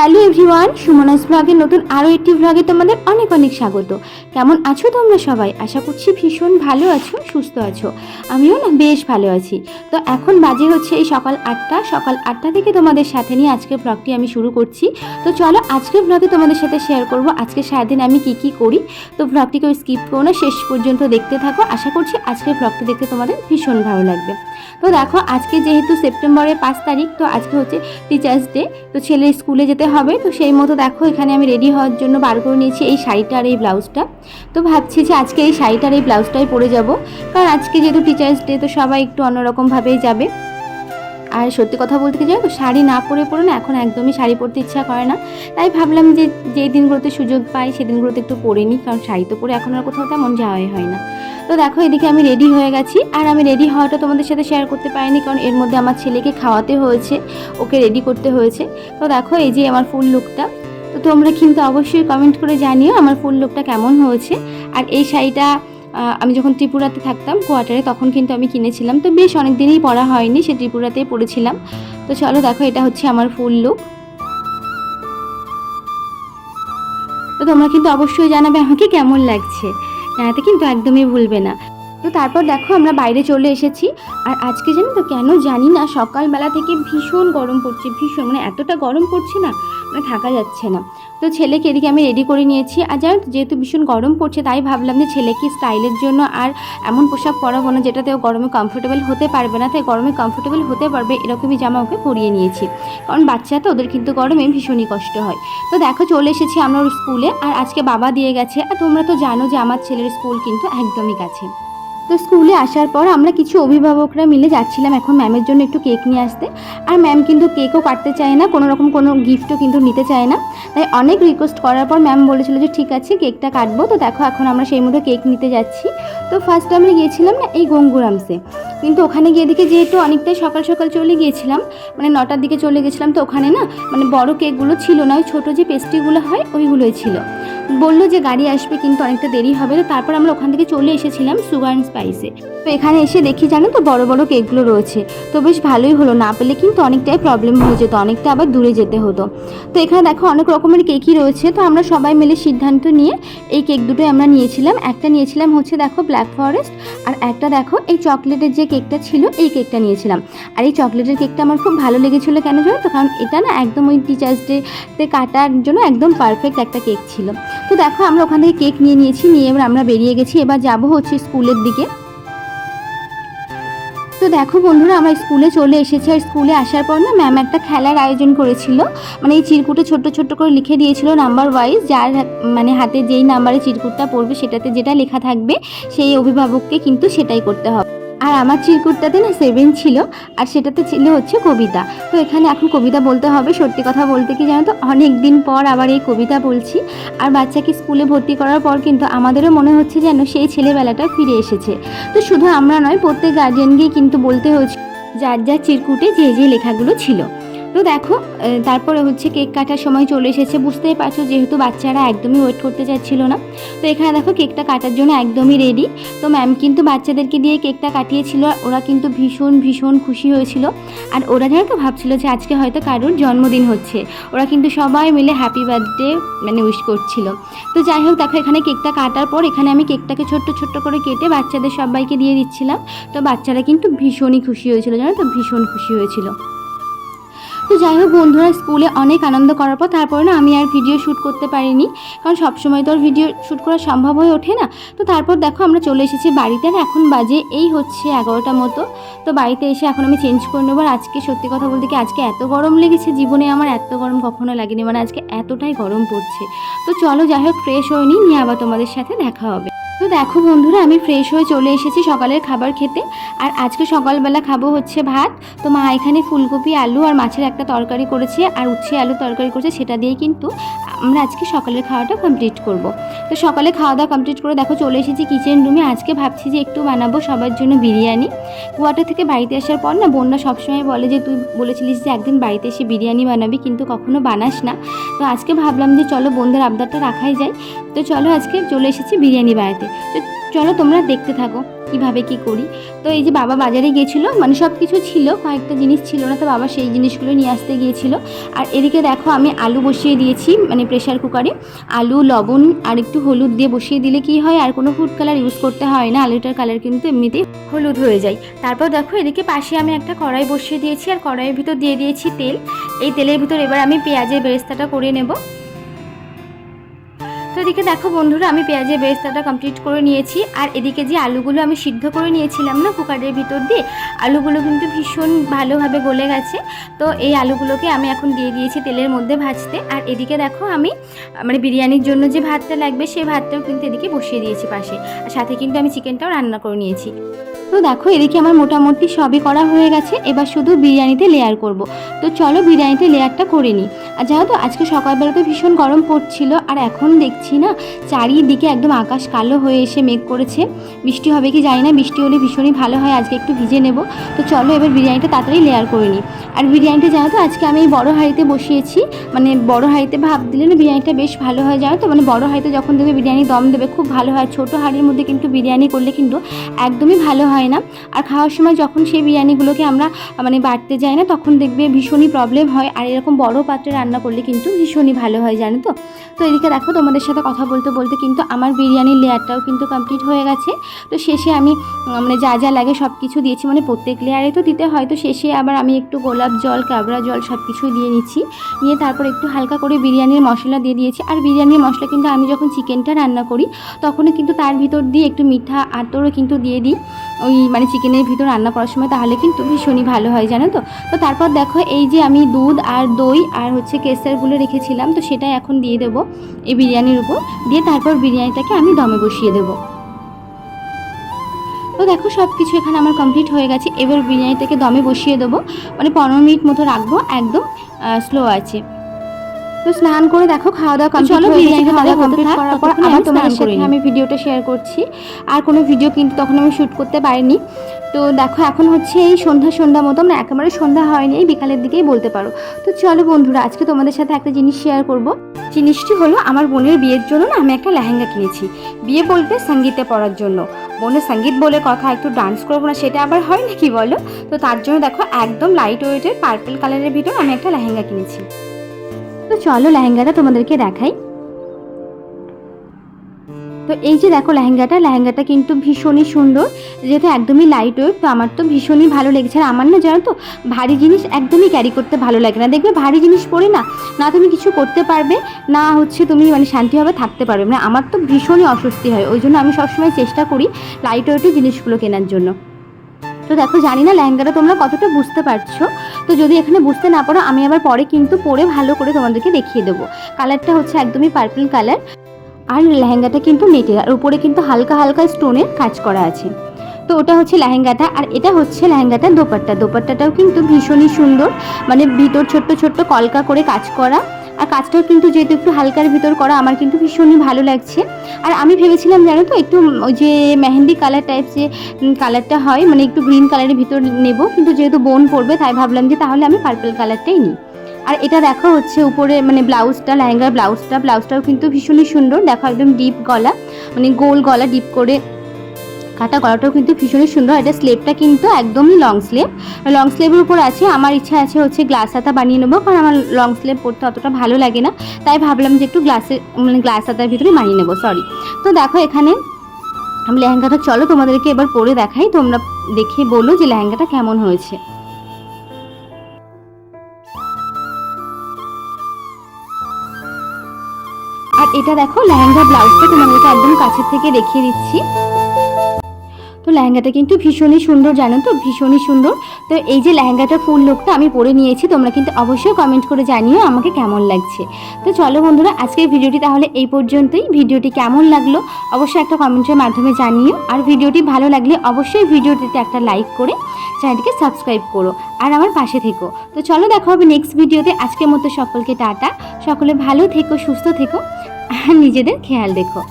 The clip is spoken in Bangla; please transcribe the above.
হ্যালো এভরিওয়ান সুমনাস ব্লগের নতুন আরও একটি ব্লগে তোমাদের অনেক অনেক স্বাগত। কেমন আছো তোমরা সবাই? আশা করছি ভীষণ ভালো আছো, সুস্থ আছো। আমিও না বেশ ভালো আছি। তো এখন বাজে হচ্ছে এই সকাল আটটা। সকাল আটটা থেকে তোমাদের সাথে নিয়ে আজকের ব্লগটি আমি শুরু করছি। তো চলো আজকের ব্লগে তোমাদের সাথে শেয়ার করব। আজকে সারাদিন আমি কি কি করি? তো ব্লগটিকে স্কিপ করো না, শেষ পর্যন্ত দেখতে থাকো। আশা করছি আজকের ব্লগটি দেখতে তোমাদের ভীষণ ভালো লাগবে। তো দেখো, আজকে যেহেতু সেপ্টেম্বরের পাঁচ তারিখ, তো আজকে হচ্ছে টিচার্স ডে তো ছেলে স্কুলে যেতে হবে। তো সেই মতো দেখো, এখানে আমি রেডি হওয়ার জন্য বার করে নিয়েছি এই শাড়িটা আর এই ব্লাউজটা। তো ভাবছি যে আজকে এই শাড়িটা আর এই ব্লাউজটাই পরে যাব। কারণ আজকে যেহেতু টিচার্স ডে তো সবাই একটু অন্যরকমভাবেই যাবে। আর সত্যি কথা বলতে জানো তো, শাড়ি না পরে পরে না এখন একদমই শাড়ি পরতে ইচ্ছা করে না। তাই ভাবলাম যে যেই দিনগুলোতে সুযোগ পাই, সেদিনগুলোতে একটু পরে নিই। কারণ শাড়ি তো পরে এখন আর কোথাও তেমন যাওয়াই হয় না। তো দেখো, এদিকে আমি রেডি হয়ে গেছি। আর আমি রেডি হওয়াটা তোমাদের সাথে শেয়ার করতে পারিনি, কারণ এর মধ্যে আমার ছেলেকে খাওয়াতে হয়েছে, ওকে রেডি করতে হয়েছে। তো দেখো, এই যে আমার ফুল লুকটা তো তোমরা কিন্তু অবশ্যই কমেন্ট করে জানিও আমার ফুল লুকটা কেমন হয়েছে। আর এই শাড়িটা আমি যখন ত্রিপুরাতে থাকতাম কোয়ার্টারে তখন কিন্তু আমি কিনেছিলাম। তো বেশ অনেক দিনই পরা হয়নি, সে ত্রিপুরাতেই পরেছিলাম। তো চলো দেখো, এটা হচ্ছে আমার ফুল লুক তো তোমরা কিন্তু অবশ্যই জানাবে আমাকে কেমন লাগছে। জানাতে কিন্তু একদমই ভুলবে না। তো তারপর দেখো আমরা বাইরে চলে এসেছি। আর আজকে জানি তো কেন জানি না, সকালবেলা থেকে ভীষণ গরম পড়ছে, ভীষণ মানে এতটা গরম পড়ছে না মানে থাকা যাচ্ছে না। তো ছেলেকে এদিকে আমি রেডি করে নিয়েছি। আর জানো যেহেতু ভীষণ গরম পড়ছে, তাই ভাবলাম যে ছেলেকে স্টাইলের জন্য আর এমন পোশাক পরাবো না যেটাতে ও গরমে কমফোর্টেবল হতে পারবে না। তাই গরমে কমফোর্টেবল হতে পারবে এরকমই জামা ওকে পরিয়ে নিয়েছি। কারণ বাচ্চা তো, ওদের কিন্তু গরমে ভীষণই কষ্ট হয়। তো দেখো, চলে এসেছি আমরা ওর স্কুলে আর আজকে বাবা দিয়ে গেছে। আর তোমরা তো জানো যে আমার ছেলের স্কুল কিন্তু একদমই কাছে। তো স্কুলে আসার পর আমরা কিছু অভিভাবকরা মিলে যাচ্ছিলাম এখন ম্যামের জন্য একটু কেক নিয়ে আসতে। আর ম্যাম কিন্তু কেকও কাটতে চায় না, কোনো রকম কোনো গিফটও কিন্তু নিতে চায় না। তাই অনেক রিকোয়েস্ট করার পর ম্যাম বলেছিল যে, ঠিক আছে, কেকটা কাটবো। তো দেখো এখন আমরা সেই মতো কেক নিতে যাচ্ছি। তো ফার্স্ট আমরা গিয়েছিলাম না এই গঙ্গুরামসে। কিন্তু ওখানে গিয়ে দেখে যেহেতু অনেকটাই সকাল সকাল চলে গিয়েছিলাম মানে নটার দিকে চলে গেছিলাম, তো ওখানে না মানে বড় কেকগুলো ছিল না, ওই ছোটো যে পেস্ট্রিগুলো হয়, ওইগুলোই ছিল। বলল যে গাড়ি আসবে কিন্তু অনেকটা দেরি হবে, তো তারপর আমরা ওখান থেকে চলে এসেছিলাম সুগার অ্যান্ড স্পাইসে। তো এখানে এসে দেখি জানো তো বড় বড় কেকগুলো রয়েছে, তো বেশ ভালোই হলো। না পেলে কিন্তু অনেকটাই প্রবলেম হয়ে যেত, অনেকটা আবার দূরে যেতে হতো। তো এখানে দেখো অনেক রকমের কেকই রয়েছে, তো আমরা সবাই মিলে সিদ্ধান্ত নিয়ে এই কেক দুটোই আমরা নিয়েছিলাম। একটা নিয়েছিলাম হচ্ছে দেখো ব্ল্যাক ফরেস্ট আর একটা দেখো এই চকলেটের যে কেকটা ছিল, এই কেকটা নিয়েছিলাম। আর এই চকলেটের কেকটা আমার খুব ভালো লেগেছিলো কেন জানো তো? কারণ এটা না একদম ওই টিচার্স ডেতে কাটার জন্য একদম পারফেক্ট একটা কেক ছিল। তো দেখো, আমরা ওখান থেকে কেক নিয়ে নিয়েছি, নিয়ে এবার আমরা বেরিয়ে গেছি। এবার যাব হচ্ছে স্কুলের দিকে। তো দেখো বন্ধুরা, আমরা স্কুলে চলে এসেছি। আর স্কুলে আসার পর না ম্যাম একটা খেলার আয়োজন করেছিল। মানে এই চিরকুটে ছোট্ট ছোট্ট করে লিখে দিয়েছিল নাম্বার ওয়াইজ যার মানে হাতে যেই নাম্বারে চিরকুটটা পড়বে, সেটাতে যেটা লেখা থাকবে, সেই অভিভাবককে কিন্তু সেটাই করতে হবে। আর আমার চিরকুটটাতে না সেভেন ছিল, আর সেটাতে ছিল হচ্ছে কবিতা। তো এখানে এখন কবিতা বলতে হবে, সত্যি কথা বলতে কি জানো তো? অনেক দিন পর আবার এই কবিতা বলছি। আর বাচ্চাকে স্কুলে ভর্তি করার পর কিন্তু আমাদেরও মনে হচ্ছে যেন সেই ছেলেবেলাটা ফিরে এসেছে। তো শুধু আমরা নয়, প্রত্যেক গার্জিয়ানকেই কিন্তু বলতে হচ্ছে, যার যার চিরকুটে যে যে লেখাগুলো ছিল। তো দেখো তারপরে হচ্ছে কেক কাটার সময় চলে এসেছে। বুঝতেই পারছ, যেহেতু বাচ্চারা একদমই ওয়েট করতে চাচ্ছিল না। তো এখানে দেখো কেকটা কাটার জন্য একদমই রেডি তো ম্যাম কিন্তু বাচ্চাদেরকে দিয়ে কেকটা কাটিয়েছিল, ওরা কিন্তু ভীষণ ভীষণ খুশি হয়েছিল। আর ওরা যেন তো ভাবছিল যে আজকে হয়তো কারোর জন্মদিন হচ্ছে। ওরা কিন্তু সবাই মিলে হ্যাপি বার্থডে মানে উইশ করছিল। তো যাই হোক, দেখো এখানে কেকটা কাটার পর এখানে আমি কেকটাকে ছোট্ট ছোট্ট করে কেটে বাচ্চাদের সবাইকে দিয়ে দিচ্ছিলাম। তো বাচ্চারা কিন্তু ভীষণই খুশি হয়েছিল, জানো তো? ভীষণ খুশি হয়েছিল। তো যাই হোক, বন্ধুরা, স্কুলে অনেক আনন্দ করার পর তারপরে না আমি আর ভিডিও শ্যুট করতে পারিনি। কারণ সবসময় তো আর ভিডিও শ্যুট করা সম্ভব হয়ে ওঠে না। তো তারপর দেখো আমরা চলে এসেছি বাড়িতে আর এখন বাজে এই হচ্ছে এগারোটা মতো। তো বাড়িতে এসে এখন আমি চেঞ্জ করে নেব। আর আজকে সত্যি কথা বলতে কি আজকে এত গরম লেগেছে জীবনে, আমার এত গরম কখনো লাগেনি। মানে আজকে এতটাই গরম পড়ছে। তো চলো যাই হোক ফ্রেশ হয়ে নিয়ে আবার তোমাদের সাথে দেখা হবে। তো দেখো বন্ধুরা, আমি ফ্রেশ হয়ে চলে এসেছি সকালের খাবার খেতে। আর আজকে সকালবেলা খাব হচ্ছে ভাত। তো মা এখানে ফুলকপি, আলু আর মাছের একটা তরকারি করেছে আর উচ্ছে আলু তরকারি করেছে, সেটা দিয়েই কিন্তু আমরা আজকে সকালের খাওয়াটা কমপ্লিট করব। তো সকালে খাওয়া দাওয়া কমপ্লিট করে দেখো চলে এসেছি কিচেন রুমে আজকে ভাবছি যে একটু বানাবো সবার জন্য বিরিয়ানি। কুয়াটা থেকে বাড়িতে আসার পর না বোনরা সবসময় বলে যে, তুই বলেছিলিস যে একদিন বাড়িতে এসে বিরিয়ানি বানাবি, কিন্তু কখনো বানাস না। তো আজকে ভাবলাম যে চলো বোনদের আবদারটা রাখাই যায়। তো চলো আজকে চলে এসেছি বিরিয়ানি বানাতে। তো চলো তোমরা দেখতে থাকো কীভাবে কি করি। তো এই যে বাবা বাজারে গিয়েছিল মানে সব কিছু ছিল, কয়েকটা জিনিস ছিল না তো বাবা সেই জিনিসগুলো নিয়ে আসতে গিয়েছিল। আর এদিকে দেখো আমি আলু বসিয়ে দিয়েছি মানে প্রেশার কুকারে আলু, লবণ আর একটু হলুদ দিয়ে বসিয়ে দিলে কি হয়, আর কোনো ফুড কালার ইউজ করতে হয় না, আলুটার কালার কিন্তু এমনিতেই হলুদ হয়ে যায়। তারপর দেখো এদিকে পাশে আমি একটা কড়াই বসিয়ে দিয়েছি, আর কড়াইয়ের ভিতর দিয়ে দিয়েছি তেল। এই তেলের ভিতর এবার আমি পেঁয়াজের বেরেস্তাটা করে নেব। এদিকে দেখো বন্ধুরা, আমি পেঁয়াজের বেস্তাটা কমপ্লিট করে নিয়েছি। আর এদিকে যে আলুগুলো আমি সিদ্ধ করে নিয়েছিলাম না কুকারের ভিতর দিয়ে, আলুগুলো কিন্তু ভীষণ ভালোভাবে গলে গেছে। তো এই আলুগুলোকে আমি এখন দিয়ে দিয়েছি তেলের মধ্যে ভাজতে। আর এদিকে দেখো আমি মানে বিরিয়ানির জন্য যে ভাতটা লাগবে, সেই ভাতটাও কিন্তু এদিকে বসিয়ে দিয়েছি পাশে। আর সাথে কিন্তু আমি চিকেনটাও রান্না করে নিয়েছি। তো দেখো, এদিকে আমার মোটামুটি সবই করা হয়ে গেছে। এবার শুধু বিরিয়ানিতে লেয়ার করব। তো চলো বিরিয়ানিতে লেয়ারটা করে নিই। আর জানো তো, আজকে সকালবেলা তো ভীষণ গরম পড়ছিল, আর এখন দেখছি না, চারিদিকে একদম আকাশ কালো হয়ে এসে মেঘ করেছে। বৃষ্টি হবে কি জানি না, বৃষ্টি হলে ভীষণই ভালো হয়, আজকে একটু ভিজে নেব। তো চলো এবার বিরিয়ানিটা তাড়াতাড়ি লেয়ার করে নিই। আর বিরিয়ানিটা জানো আজকে আমি বড় হাঁড়িতে বসিয়েছি। মানে বড় হাঁড়িতে ভাব দিলে না বিরিয়ানিটা বেশ ভালো হয়, জানো তো? মানে বড় হাঁড়িতে যখন দেবে বিরিয়ানি দম দেবে, খুব ভালো হয়। ছোটো হাঁড়ির মধ্যে কিন্তু বিরিয়ানি করলে কিন্তু একদমই ভালো হয়। না। আর খাওয়ার সময় যখন সেই বিরিয়ানিগুলোকে আমরা মানে বাড়তে যাই না, তখন দেখবে ভীষণই প্রবলেম হয়। আর এরকম বড় পাত্রে রান্না করলে কিন্তু ভীষণই ভালো হয়, জানো তো? তো এদিকে দেখো, তোমাদের সাথে কথা বলতে বলতে কিন্তু আমার বিরিয়ানির লেয়ারটাও কিন্তু কমপ্লিট হয়ে গেছে। তো শেষে আমি মানে যা যা লাগে সব কিছু দিয়েছি মানে প্রত্যেক লেয়ারে তো দিতে হয়। তো শেষে আবার আমি একটু গোলাপ জল কাবড়া জল সব কিছুই দিয়ে নিচ্ছি। নিয়ে তারপর একটু হালকা করে বিরিয়ানির মশলা দিয়ে দিয়েছি। আর বিরিয়ানির মশলা কিন্তু আমি যখন চিকেনটা রান্না করি, তখনও কিন্তু তার ভিতর দিয়ে একটু মিঠা আতরও কিন্তু দিয়ে দিই। ওই মানে চিকেনের ভিতর রান্না করার সময়, তাহলে কিন্তু ভীষণই ভালো হয়, জানো তো? তো তারপর দেখো, এই যে আমি দুধ আর দই আর হচ্ছে কেসারগুলো রেখেছিলাম, তো সেটাই এখন দিয়ে দেবো এই বিরিয়ানির উপর। দিয়ে তারপর বিরিয়ানিটাকে আমি দমে বসিয়ে দেবো। তো দেখো সব কিছু এখানে আমার কমপ্লিট হয়ে গেছে। এবার বিরিয়ানিটাকে দমে বসিয়ে দেবো। মানে পনেরো মিনিট মতো রাখব, একদম স্লো আছে। তো স্নান করে দেখো খাওয়া দাওয়া কমপ্লিট চলো হয়ে গেছে খাওয়া দাওয়া কমপ্লিট করার পর আবার আমি তোমাদের সাথে আমি ভিডিওটা শেয়ার করছি। আর কোনো ভিডিও কিন্তু তখন আমি শ্যুট করতে পারিনি। তো দেখো এখন হচ্ছে এই সন্ধ্যা সন্ধ্যা মতো না একেবারে সন্ধ্যা হয়নি এই বিকালের দিকেই বলতে পারো। তো চলো বন্ধুরা আজকে তোমাদের সাথে একটা জিনিস শেয়ার করব। জিনিসটি হলো আমার বোনের বিয়ের জন্য না আমি একটা লেহেঙ্গা কিনেছি। বিয়ে বলতে সঙ্গীতে পড়ার জন্য। বোনের সংগীত বলে কথা একটু ডান্স করব না সেটা আবার হয় নাকি বলো? তো তার জন্য দেখো একদম লাইট ওয়েটের পার্পল কালারের ভিতর আমি একটা লেহেঙ্গা কিনেছি। তো চলো লেহেঙ্গাটা তোমাদেরকে দেখাই। তো এই যে দেখো লেহেঙ্গাটা লেহেঙ্গাটা কিন্তু ভীষণই সুন্দর, যেহেতু একদমই লাইট ওয়েট তো আমার তো ভীষণই ভালো লেগেছে। আর আমার না জানো তো, ভারী জিনিস একদমই ক্যারি করতে ভালো লাগে না। দেখবে ভারী জিনিস পরে না না তুমি কিছু করতে পারবে, না হচ্ছে তুমি মানে শান্তিভাবে থাকতে পারবে। মানে আমার তো ভীষণই অস্বস্তি হয়। ওই জন্য আমি সবসময় চেষ্টা করি লাইট ওয়েটের জিনিসগুলো কেনার জন্য। তো দেখো, জানি না লেহেঙ্গাটা তোমরা কতটা বুঝতে পারছ। তো যদি এখানে বুঝতে না পারো, আমি আবার পরে কিন্তু পরে ভালো করে তোমাদেরকে দেখিয়ে দেবো। কালারটা হচ্ছে একদমই পার্পল কালার আর লেহেঙ্গাটা কিন্তু নেটের আর উপরে কিন্তু হালকা হালকা স্টোনের কাজ করা আছে। তো ওটা হচ্ছে লেহেঙ্গাটা, আর এটা হচ্ছে লেহেঙ্গাটা দোপাট্টা। দোপাট্টাটাও কিন্তু ভীষণই সুন্দর মানে ভিতর ছোট্ট ছোট্ট কলকা করে কাজ করা। আর কাজটাও কিন্তু যেহেতু একটু হালকার ভিতর করা, আমার কিন্তু ভীষণই ভালো লাগছে। আর আমি ভেবেছিলাম, জানো তো, একটু ওই যে মেহেন্দি কালার টাইপ যে কালারটা হয় মানে একটু গ্রিন কালারের ভিতর নেব, কিন্তু যেহেতু বোন পড়বে, তাই ভাবলাম যে তাহলে আমি পার্পল কালারটাই নিই। আর এটা দেখো হচ্ছে উপরে মানে ব্লাউজটা লেহেঙ্গার ব্লাউজটা ব্লাউজটাও কিন্তু ভীষণই সুন্দর, দেখো একদম ডিপ গলা মানে গোল গলা ডিপ করে কাটা গলাটাও কিন্তু ভীষণই সুন্দর। এটা স্লেভটা কিন্তু একদমই লং স্লেভ লং স্লেভের উপর আছে, আমার ইচ্ছা আছে হচ্ছে গ্লাস হাতা বানিয়ে নেব, কারণ আমার লং স্লেভ পরতে অতটা ভালো লাগে না। তাই ভাবলাম যে একটু গ্লাসে মানে গ্লাস হাতার ভিতরে বানিয়ে নেব সরি তো দেখো এখানে আমি লেহেঙ্গাটা, চলো তোমাদেরকে এবার পরে দেখাই, তোমরা দেখে বলো যে লেহেঙ্গাটা কেমন হয়েছে। আর এটা দেখো, লেহেঙ্গা ব্লাউজটা তোমাদেরকে একদম কাছের থেকে দেখিয়ে দিচ্ছি। তো লেহেঙ্গাটা কিন্তু ভীষণই সুন্দর, জানো তো? ভীষণই সুন্দর। তো এই যে লেহেঙ্গাটার ফুল লুকটা আমি পরে নিয়েছি, তোমরা কিন্তু অবশ্যই কমেন্ট করে জানিও আমাকে কেমন লাগছে। তো চলো বন্ধুরা, আজকের ভিডিওটি তাহলে এই পর্যন্তই। ভিডিওটি কেমন লাগল অবশ্যই একটা কমেন্টের মাধ্যমে জানিও। আর ভিডিওটি ভালো লাগলে অবশ্যই ভিডিওটিতে একটা লাইক করে চ্যানেলটিকে সাবস্ক্রাইব করো। আর আমার পাশে থেকো। তো চলো দেখা হবে নেক্সট ভিডিওতে। আজকের মতো সকলকে টাটা। সকলে ভালো থেকো, সুস্থ থেকো। আর নিজেদের খেয়াল রেখো।